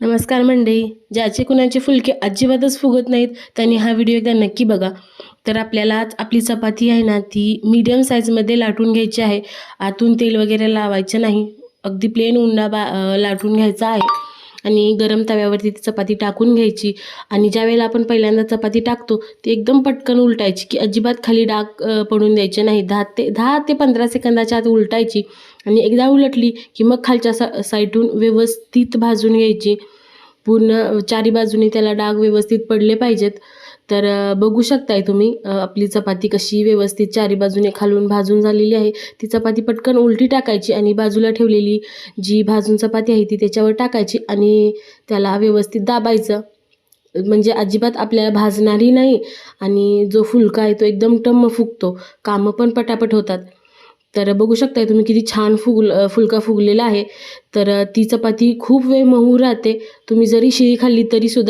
नमस्कार मंडळी ज्याचे कुणाचे फुलके अजिबातच फुगत नाहीत त्यांनी हा व्हिडिओ एकदा नक्की बघा. तर आपल्याला आज आपली चपाती आहे ना ती मीडियम साईजमध्ये लाटून घ्यायची आहे. आतून तेल वगैरे लावायचं नाही. अगदी प्लेन उंडा बा लाटून घ्यायचा आहे. आणि गरम तव्यावरती ती चपाती टाकून घ्यायची. आणि ज्या वेळेला आपण पहिल्यांदा चपाती टाकतो ती एकदम पटकन उलटायची की अजिबात खाली डाग पडून द्यायचे नाही. दहा ते दहा ते पंधरा सेकंदाच्या आत उलटायची आणि एकदा उलटली की मग खालच्या सा साईडून व्यवस्थित भाजून घ्यायची. पूर्ण चारी बाजूने त्याला डाग व्यवस्थित पडले पाहिजेत. तर बघू शकताय तुम्ही आपली चपाती कशी व्यवस्थित चारी बाजूने खालून भाजून झालेली आहे. ती चपाती पटकन उलटी टाकायची आणि बाजूला ठेवलेली जी भाजून चपाती आहे ती त्याच्यावर टाकायची आणि त्याला व्यवस्थित दाबायचं. म्हणजे अजिबात आपल्याला भाजणारही नाही आणि जो फुलका आहे तो एकदम टम्म फुगतो. कामं पण पटापट होतात. तर बघू शकताय तुम्ही किती छान फुगल फुलका फुगलेला आहे. तर ती चपाती खूप वेळ मऊ राहते. तुम्ही जरी शिळी खाल्ली तरी सुद्धा